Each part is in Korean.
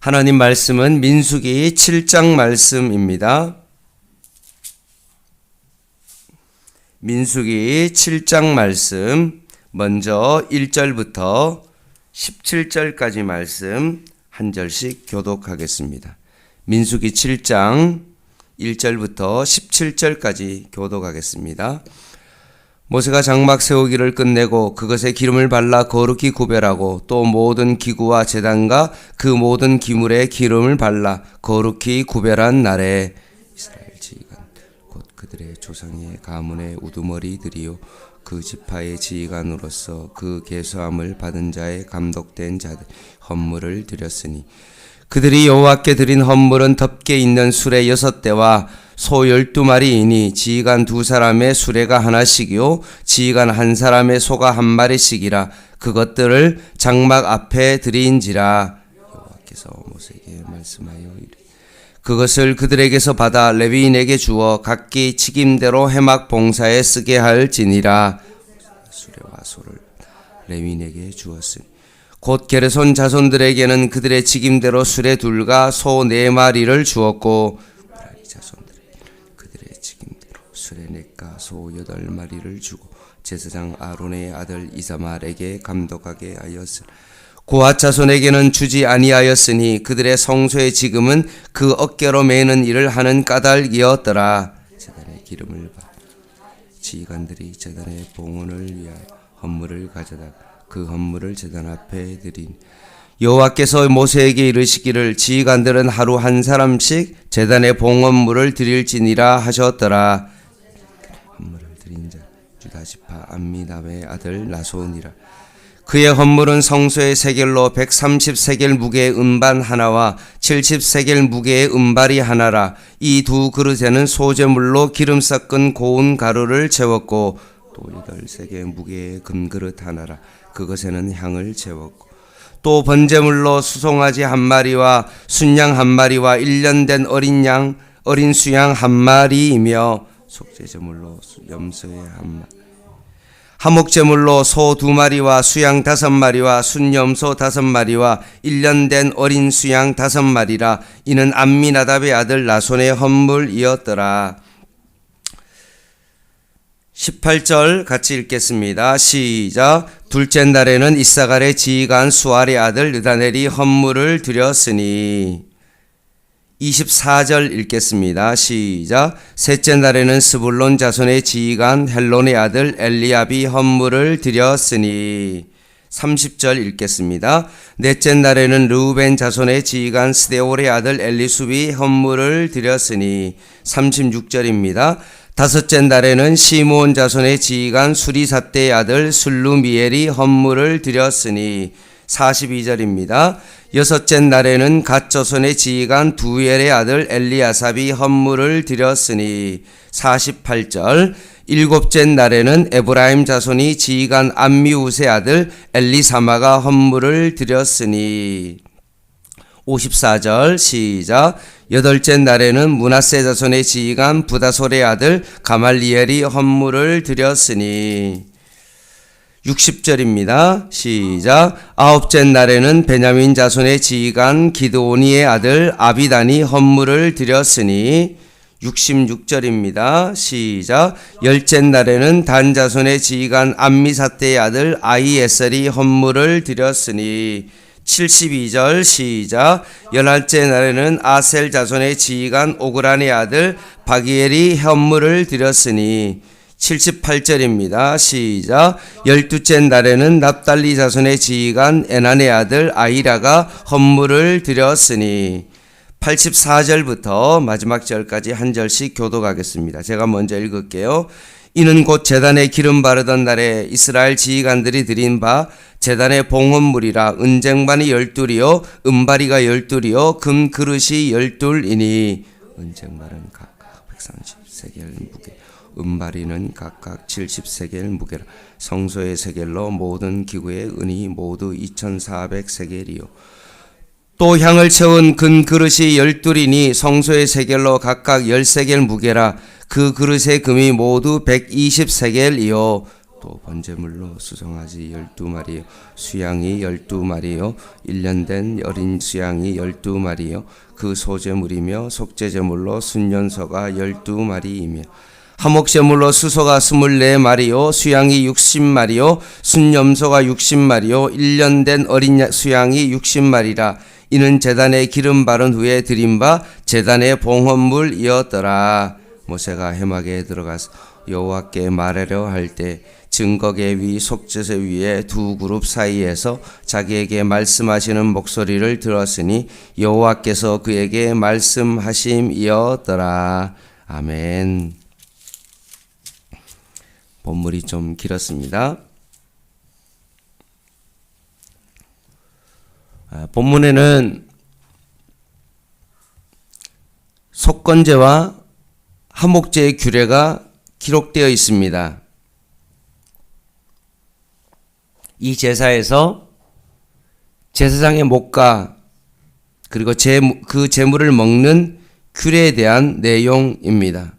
하나님 말씀은 민수기 7장 말씀입니다. 민수기 7장 말씀 먼저 1절부터 17절까지 말씀 한 절씩 교독하겠습니다. 민수기 7장 1절부터 17절까지 교독하겠습니다. 모세가 장막 세우기를 끝내고 그것에 기름을 발라 거룩히 구별하고 또 모든 기구와 제단과 그 모든 기물에 기름을 발라 거룩히 구별한 날에 이스라엘 지휘관 곧 그들의 조상의 가문의 우두머리들이요. 그 지파의 지휘관으로서 그 계수함을 받은 자의 감독된 자들 헌물을 드렸으니 그들이 여호와께 드린 헌물은 덮개 있는 수레 여섯 대와 소 열두 마리이니 지휘관 두 사람의 수레가 하나씩이요 지휘관 한 사람의 소가 한 마리씩이라 그것들을 장막 앞에 드린지라. 여호와께서 모세에게 말씀하여 이르 그것을 그들에게서 받아 레위인에게 주어 각기 직임대로 해막 봉사에 쓰게 할지니라. 수레와 소를 레위인에게 주었으니 곧 게르손 자손들에게는 그들의 직임대로 수레 둘과 소 네 마리를 주었고 브라리 자손들에게는 그들의 직임대로 수레 넷과 소 여덟 마리를 주고 제사장 아론의 아들 이사말에게 감독하게 하였으니 고아 자손에게는 주지 아니하였으니 그들의 성소의 지금은 그 어깨로 매는 일을 하는 까닭이었더라. 제단의 기름을 받 지휘관들이 제단의 봉헌을 위하여 헌물을 가져다 그 헌물을 제단 앞에 드린 여호와께서 모세에게 이르시기를 지휘관들은 하루 한 사람씩 제단의 봉헌물을 드릴지니라 하셨더라. 헌물을 드린 자 주다 지파 암미담의 아들 나손이라. 그의 헌물은 성소의 세겔로 130세겔 무게의 음반 하나와 70세겔 무게의 음발이 하나라. 이 두 그릇에는 소재물로 기름 섞은 고운 가루를 채웠고 또 여덟 세겔 무게의 금그릇 하나라 그것에는 향을 채웠고 또 번제물로 수송아지 한 마리와 순양 한 마리와 일년된 어린 양 어린 수양 한 마리이며 속죄제물로 염소의 한 마리 하목제물로 소 두 마리와 수양 다섯 마리와 순염소 다섯 마리와 일년된 어린 수양 다섯 마리라 이는 암미나답의 아들 나손의 헌물이었더라. 18절 같이 읽겠습니다. 시작. 둘째 날에는 이사갈의 지휘관 수알의 아들 느다넬이 헌물을 드렸으니 24절 읽겠습니다. 시작. 셋째 날에는 스불론 자손의 지휘관 헬론의 아들 엘리압이 헌물을 드렸으니 30절 읽겠습니다. 넷째 날에는 르우벤 자손의 지휘관 스데올의 아들 엘리수비 헌물을 드렸으니 36절입니다. 다섯째 날에는 시므온 자손의 지휘관 수리사떼의 아들 술루미엘이 헌물을 드렸으니 42절입니다. 여섯째 날에는 갓조선의 지휘관 두엘의 아들 엘리아삽이 헌물을 드렸으니 48절 일곱째 날에는 에브라임 자손이 지휘관 암미우스의 아들 엘리사마가 헌물을 드렸으니 54절 시작 여덟째 날에는 문하세 자손의 지휘관 부다솔의 아들 가말리엘이 헌물을 드렸으니 60절입니다. 시작. 아홉째 날에는 베냐민 자손의 지휘관 기드오니의 아들 아비단이 헌물을 드렸으니 66절입니다. 시작. 열째 날에는 단 자손의 지휘관 암미사떼의 아들 아이에셀이 헌물을 드렸으니 72절 시작. 열날째 날에는 아셀 자손의 지휘관 오그란의 아들 바기엘이 헌물을 드렸으니 78절입니다. 시작. 열두째 날에는 납달리 자손의 지휘관 에난의 아들 아이라가 헌물을 드렸으니 84절부터 마지막 절까지 한 절씩 교독하겠습니다. 제가 먼저 읽을게요. 이는 곧 재단에 기름 바르던 날에 이스라엘 지휘관들이 드린 바 재단의 봉헌물이라 은쟁반이 열둘이요 은바리가 열둘이요 금 그릇이 열둘이니. 은쟁반은 각각 130세겔 무게 은바리는 각각 70세겔 무게라. 성소의 세겔로 모든 기구의 은이 모두 2400세겔이요. 또 향을 채운 근 그릇이 열둘이니 성소의 세겔로 각각 열세겔 무게라 그 그릇의 금이 모두 120세겔 이요. 또 번제물로 수송아지 열두 마리요. 수양이 열두 마리요. 일년된 어린 수양이 열두 마리요. 그 소제물이며 속제제물로 순년소가 열두 마리이며 화목제물로 수소가 스물네 마리요. 수양이 육십 마리요. 순염소가 육십 마리요. 일년된 어린 야- 수양이 육십 마리라. 이는 제단에 기름 바른 후에 드린 바 제단의 봉헌물이었더라 모세가 해막에 들어가서 여호와께 말하려 할 때 증거계 위 속죄제 위에 두 그룹 사이에서 자기에게 말씀하시는 목소리를 들었으니 여호와께서 그에게 말씀하심이었더라 아멘. 본물이 좀 길었습니다. 아, 본문에는 속건제와 화목제의 규례가 기록되어 있습니다. 이 제사에서 제사장의 목과 그리고 제, 그 제물을 먹는 규례에 대한 내용입니다.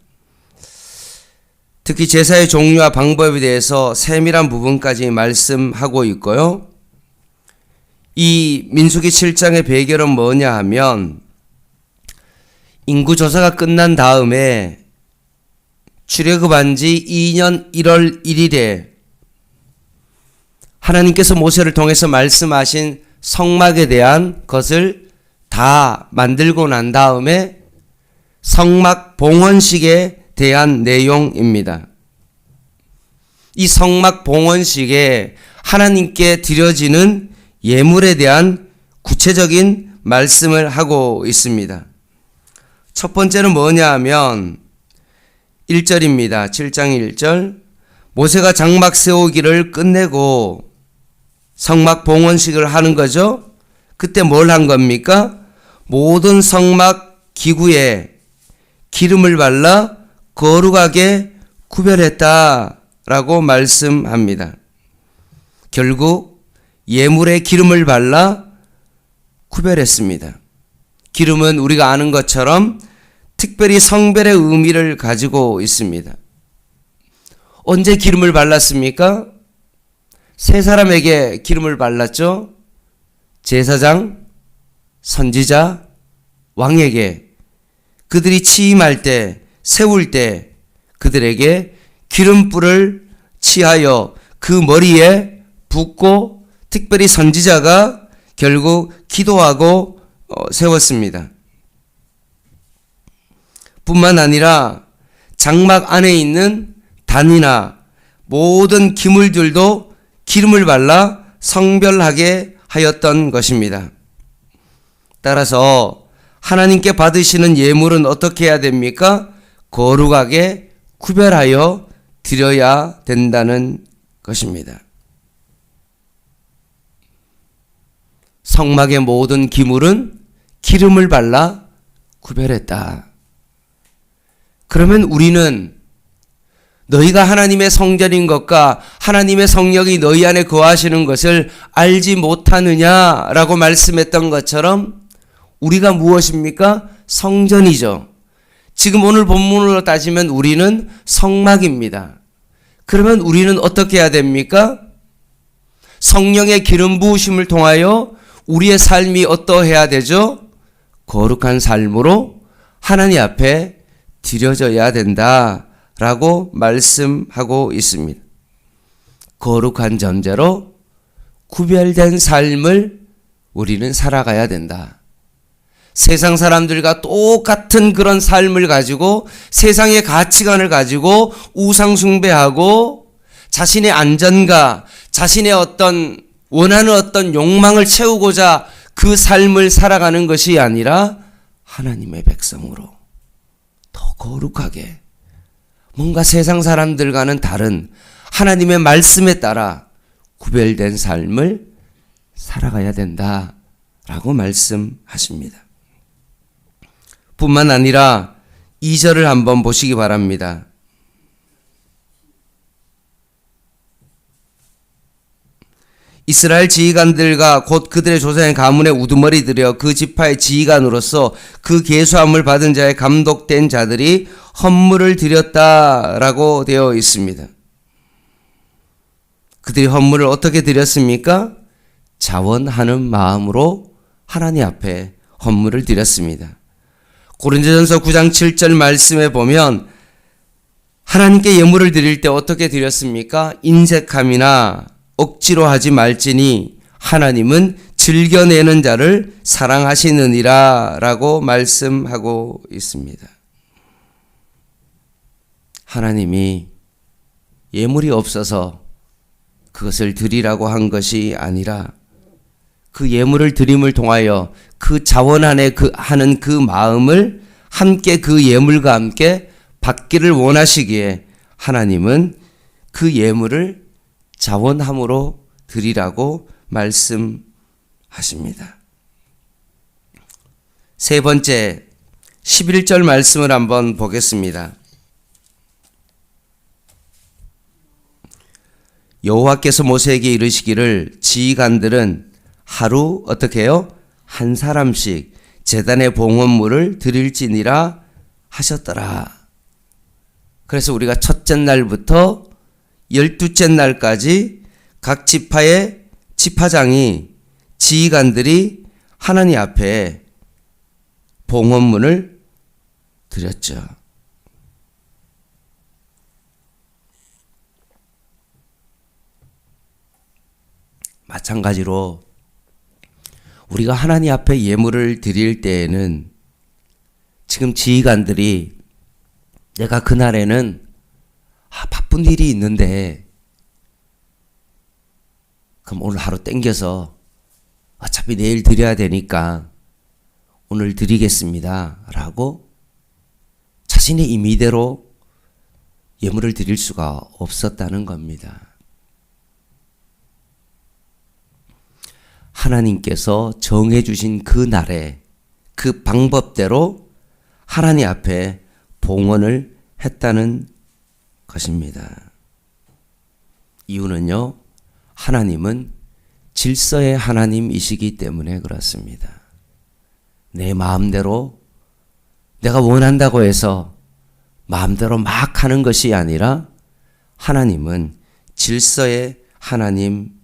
특히 제사의 종류와 방법에 대해서 세밀한 부분까지 말씀하고 있고요. 이 민수기 7장의 배경은 뭐냐 하면 인구 조사가 끝난 다음에 출애굽한 지 2년 1월 1일에 하나님께서 모세를 통해서 말씀하신 성막에 대한 것을 다 만들고 난 다음에 성막 봉헌식에 대한 내용입니다. 이 성막 봉헌식에 하나님께 드려지는 예물에 대한 구체적인 말씀을 하고 있습니다. 첫 번째는 뭐냐 하면 1절입니다. 7장 1절. 모세가 장막 세우기를 끝내고 성막 봉헌식을 하는 거죠. 그때 뭘 한 겁니까? 모든 성막 기구에 기름을 발라 거룩하게 구별했다라고 말씀합니다. 결국 예물에 기름을 발라 구별했습니다. 기름은 우리가 아는 것처럼 특별히 성별의 의미를 가지고 있습니다. 언제 기름을 발랐습니까? 세 사람에게 기름을 발랐죠? 제사장, 선지자, 왕에게 그들이 취임할 때, 세울 때 그들에게 기름불을 취하여 그 머리에 붓고 특별히 선지자가 결국 기도하고 어, 세웠습니다. 뿐만 아니라 장막 안에 있는 단이나 모든 기물들도 기름을 발라 성별하게 하였던 것입니다. 따라서 하나님께 받으시는 예물은 어떻게 해야 됩니까? 거룩하게 구별하여 드려야 된다는 것입니다. 성막의 모든 기물은 기름을 발라 구별했다. 그러면 우리는 너희가 하나님의 성전인 것과 하나님의 성령이 너희 안에 거하시는 것을 알지 못하느냐라고 말씀했던 것처럼 우리가 무엇입니까? 성전이죠. 지금 오늘 본문으로 따지면 우리는 성막입니다. 그러면 우리는 어떻게 해야 됩니까? 성령의 기름 부으심을 통하여 우리의 삶이 어떠해야 되죠? 거룩한 삶으로 하나님 앞에 드려져야 된다라고 말씀하고 있습니다. 거룩한 전제로 구별된 삶을 우리는 살아가야 된다. 세상 사람들과 똑같은 그런 삶을 가지고 세상의 가치관을 가지고 우상숭배하고 자신의 안전과 자신의 어떤 원하는 어떤 욕망을 채우고자 그 삶을 살아가는 것이 아니라 하나님의 백성으로 더 거룩하게 뭔가 세상 사람들과는 다른 하나님의 말씀에 따라 구별된 삶을 살아가야 된다 라고 말씀하십니다. 뿐만 아니라 2절을 한번 보시기 바랍니다. 이스라엘 지휘관들과 곧 그들의 조상의 가문의 우두머리 들여 그 지파의 지휘관으로서 그 계수함을 받은 자의 감독된 자들이 헌물을 드렸다라고 되어 있습니다. 그들이 헌물을 어떻게 드렸습니까? 자원하는 마음으로 하나님 앞에 헌물을 드렸습니다. 고린도전서 9장 7절 말씀에 보면 하나님께 예물을 드릴 때 어떻게 드렸습니까? 인색함이나 억지로 하지 말지니 하나님은 즐겨내는 자를 사랑하시느니라 라고 말씀하고 있습니다. 하나님이 예물이 없어서 그것을 드리라고 한 것이 아니라 그 예물을 드림을 통하여 그 자원 안에 그 하는 그 마음을 함께 그 예물과 함께 받기를 원하시기에 하나님은 그 예물을 자원함으로 드리라고 말씀하십니다. 세 번째 11절 말씀을 한번 보겠습니다. 여호와께서 모세에게 이르시기를 지휘관들은 하루 어떻게 해요? 한 사람씩 재단의 봉헌물을 드릴지니라 하셨더라. 그래서 우리가 첫째 날부터 열두째 날까지 각 지파의 지파장이 지휘관들이 하나님 앞에 봉헌문을 드렸죠. 마찬가지로 우리가 하나님 앞에 예물을 드릴 때에는 지금 지휘관들이 내가 그날에는 아, 바쁜 일이 있는데 그럼 오늘 하루 땡겨서 어차피 내일 드려야 되니까 오늘 드리겠습니다. 라고 자신의 임의대로 예물을 드릴 수가 없었다는 겁니다. 하나님께서 정해주신 그 날에 그 방법대로 하나님 앞에 봉헌을 했다는 것입니다. 이유는요, 하나님은 질서의 하나님이시기 때문에 그렇습니다. 내 마음대로 내가 원한다고 해서 마음대로 막 하는 것이 아니라 하나님은 질서의 하나님이십니다.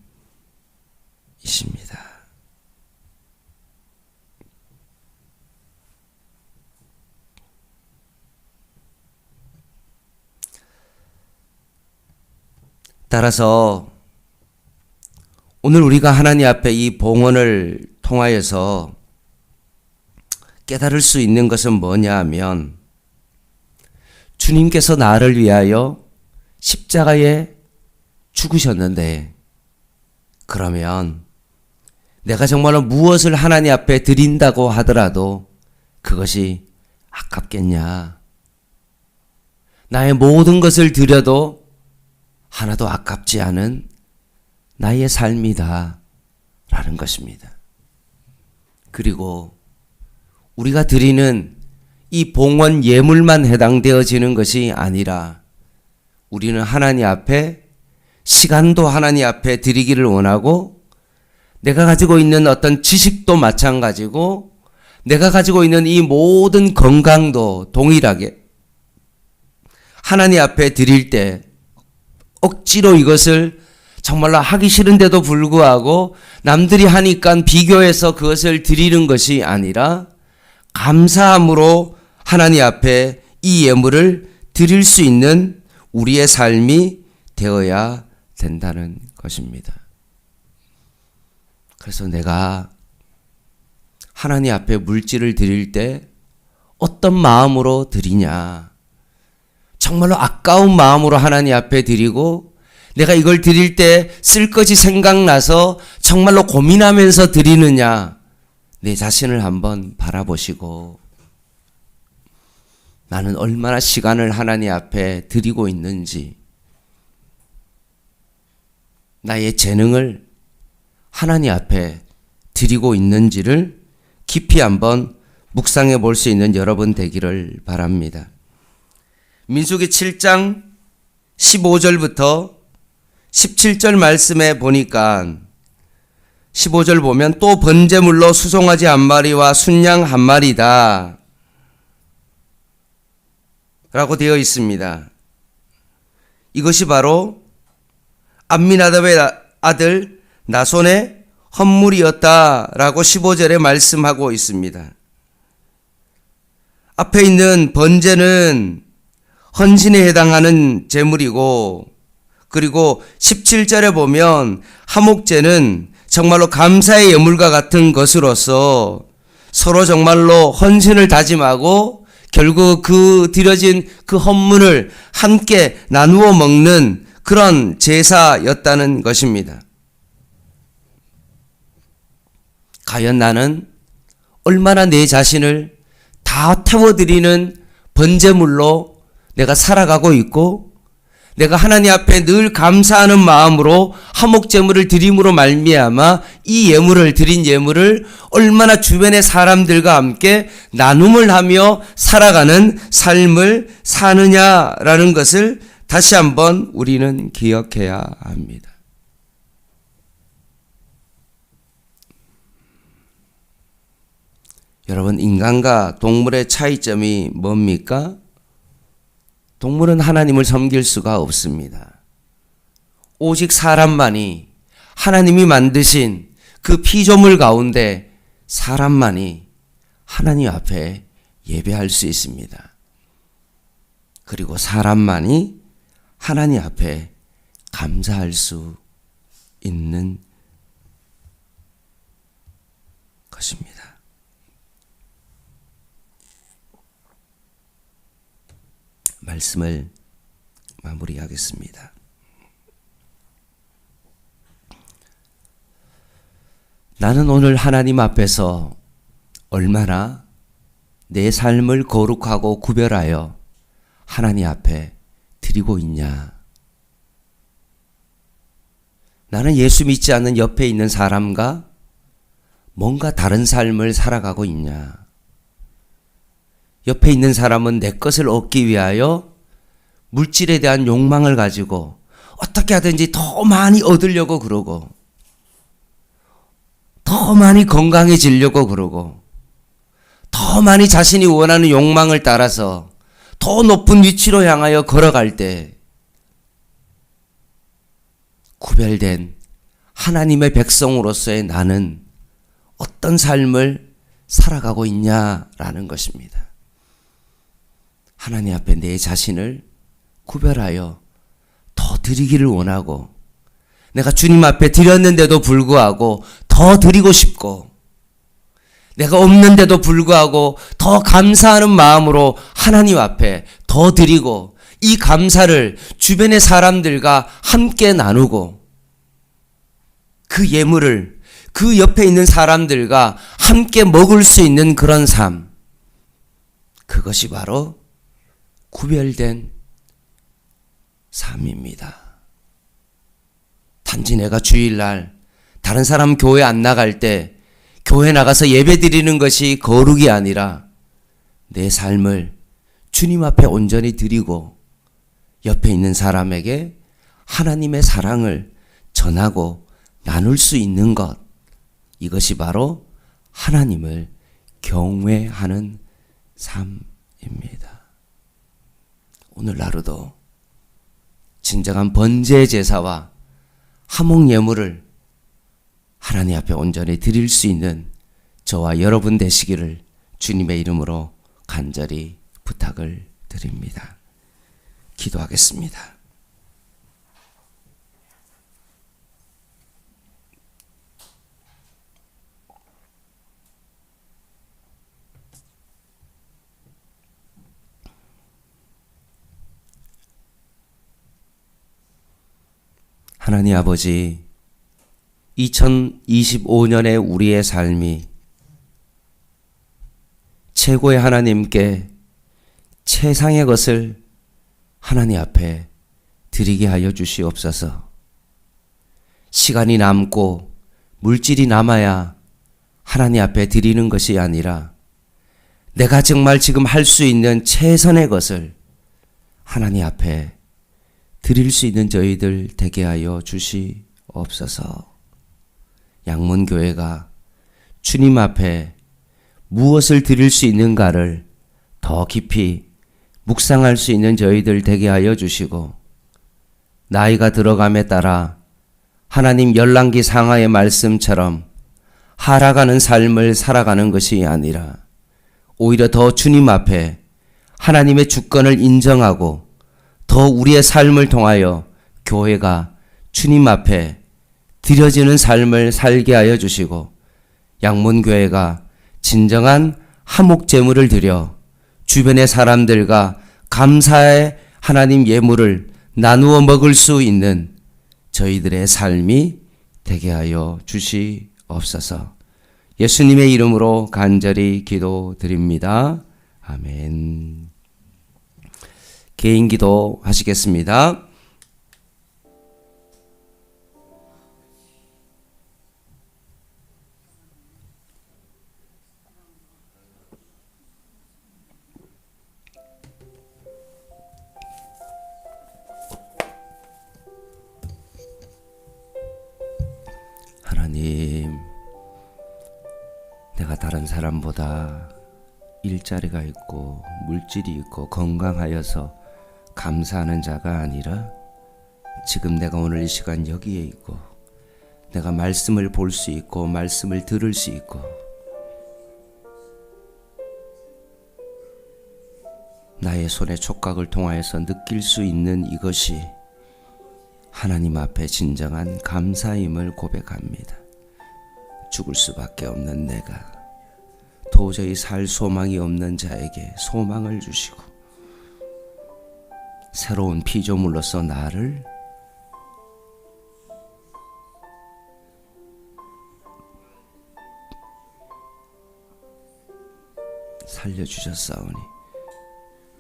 따라서 오늘 우리가 하나님 앞에 이 봉헌을 통하여서 깨달을 수 있는 것은 뭐냐 하면 주님께서 나를 위하여 십자가에 죽으셨는데 그러면 내가 정말로 무엇을 하나님 앞에 드린다고 하더라도 그것이 아깝겠냐? 나의 모든 것을 드려도 하나도 아깝지 않은 나의 삶이다. 라는 것입니다. 그리고 우리가 드리는 이 봉헌 예물만 해당되어지는 것이 아니라 우리는 하나님 앞에 시간도 하나님 앞에 드리기를 원하고 내가 가지고 있는 어떤 지식도 마찬가지고 내가 가지고 있는 이 모든 건강도 동일하게 하나님 앞에 드릴 때 억지로 이것을 정말로 하기 싫은데도 불구하고 남들이 하니까 비교해서 그것을 드리는 것이 아니라 감사함으로 하나님 앞에 이 예물을 드릴 수 있는 우리의 삶이 되어야 된다는 것입니다. 그래서 내가 하나님 앞에 물질을 드릴 때 어떤 마음으로 드리냐. 정말로 아까운 마음으로 하나님 앞에 드리고 내가 이걸 드릴 때 쓸 것이 생각나서 정말로 고민하면서 드리느냐. 내 자신을 한번 바라보시고 나는 얼마나 시간을 하나님 앞에 드리고 있는지 나의 재능을 하나님 앞에 드리고 있는지를 깊이 한번 묵상해 볼 수 있는 여러분 되기를 바랍니다. 민수기 7장 15절부터 17절 말씀에 보니까 15절 보면 또 번제물로 수송아지 한 마리와 순양 한 마리다. 라고 되어 있습니다. 이것이 바로 암미나답의 아- 아들 나손의 헌물이었다라고 15절에 말씀하고 있습니다. 앞에 있는 번제는 헌신에 해당하는 제물이고 그리고 17절에 보면 하목제는 정말로 감사의 예물과 같은 것으로서 서로 정말로 헌신을 다짐하고 결국 그 드려진 그 헌물을 함께 나누어 먹는 그런 제사였다는 것입니다. 과연 나는 얼마나 내 자신을 다 태워드리는 번제물로 내가 살아가고 있고 내가 하나님 앞에 늘 감사하는 마음으로 화목 제물을 드림으로 말미암아 이 예물을 드린 예물을 얼마나 주변의 사람들과 함께 나눔을 하며 살아가는 삶을 사느냐라는 것을 다시 한번 우리는 기억해야 합니다. 여러분 인간과 동물의 차이점이 뭡니까? 동물은 하나님을 섬길 수가 없습니다. 오직 사람만이 하나님이 만드신 그 피조물 가운데 사람만이 하나님 앞에 예배할 수 있습니다. 그리고 사람만이 하나님 앞에 감사할 수 있는 것입니다. 말씀을 마무리하겠습니다. 나는 오늘 하나님 앞에서 얼마나 내 삶을 거룩하고 구별하여 하나님 앞에 드리고 있냐? 나는 예수 믿지 않는 옆에 있는 사람과 뭔가 다른 삶을 살아가고 있냐? 옆에 있는 사람은 내 것을 얻기 위하여 물질에 대한 욕망을 가지고 어떻게 하든지 더 많이 얻으려고 그러고 더 많이 건강해지려고 그러고 더 많이 자신이 원하는 욕망을 따라서 더 높은 위치로 향하여 걸어갈 때 구별된 하나님의 백성으로서의 나는 어떤 삶을 살아가고 있냐라는 것입니다. 하나님 앞에 내 자신을 구별하여 더 드리기를 원하고 내가 주님 앞에 드렸는데도 불구하고 더 드리고 싶고 내가 없는데도 불구하고 더 감사하는 마음으로 하나님 앞에 더 드리고 이 감사를 주변의 사람들과 함께 나누고 그 예물을 그 옆에 있는 사람들과 함께 먹을 수 있는 그런 삶. 그것이 바로 구별된 삶입니다. 단지 내가 주일날 다른 사람 교회 안 나갈 때 교회 나가서 예배 드리는 것이 거룩이 아니라 내 삶을 주님 앞에 온전히 드리고 옆에 있는 사람에게 하나님의 사랑을 전하고 나눌 수 있는 것. 이것이 바로 하나님을 경외하는 삶입니다. 오늘 하루도 진정한 번제 제사와 하목 예물을 하나님 앞에 온전히 드릴 수 있는 저와 여러분 되시기를 주님의 이름으로 간절히 부탁을 드립니다. 기도하겠습니다. 하나님 아버지, 2025년의 우리의 삶이 최고의 하나님께 최상의 것을 하나님 앞에 드리게 하여 주시옵소서. 시간이 남고 물질이 남아야 하나님 앞에 드리는 것이 아니라 내가 정말 지금 할 수 있는 최선의 것을 하나님 앞에 드릴 수 있는 저희들 되게 하여 주시옵소서. 양문교회가 주님 앞에 무엇을 드릴 수 있는가를 더 깊이 묵상할 수 있는 저희들 되게 하여 주시고 나이가 들어감에 따라 하나님 열랑기 상하의 말씀처럼 하락하는 삶을 살아가는 것이 아니라 오히려 더 주님 앞에 하나님의 주권을 인정하고 더 우리의 삶을 통하여 교회가 주님 앞에 드려지는 삶을 살게 하여 주시고 양문교회가 진정한 화목 제물을 드려 주변의 사람들과 감사의 하나님 예물을 나누어 먹을 수 있는 저희들의 삶이 되게 하여 주시옵소서. 예수님의 이름으로 간절히 기도드립니다. 아멘. 개인 기도 하시겠습니다. 하나님, 내가 다른 사람보다 일자리가 있고 물질이 있고 건강하여서 감사하는 자가 아니라 지금 내가 오늘 이 시간 여기에 있고 내가 말씀을 볼 수 있고 말씀을 들을 수 있고 나의 손의 촉각을 통하여서 느낄 수 있는 이것이 하나님 앞에 진정한 감사임을 고백합니다. 죽을 수밖에 없는 내가 도저히 살 소망이 없는 자에게 소망을 주시고 새로운 피조물로서 나를 살려주셨사오니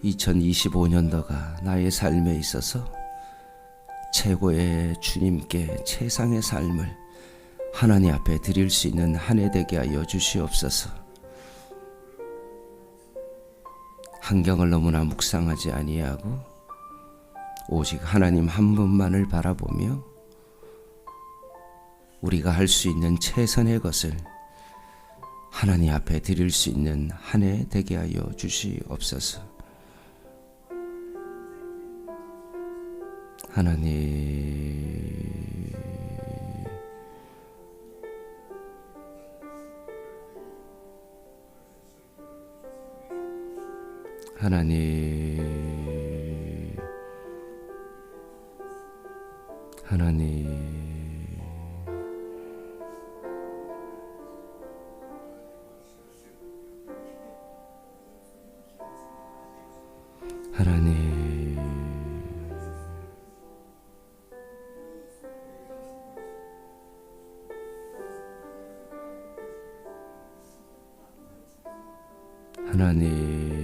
2025년도가 나의 삶에 있어서 최고의 주님께 최상의 삶을 하나님 앞에 드릴 수 있는 한 해 되게 하여 주시옵소서. 환경을 너무나 묵상하지 아니하고 오직 하나님 한 분만을 바라보며 우리가 할 수 있는 최선의 것을 하나님 앞에 드릴 수 있는 한 해 되게 하여 주시옵소서. 하나님 하나님 하나님. 하나님. 하나님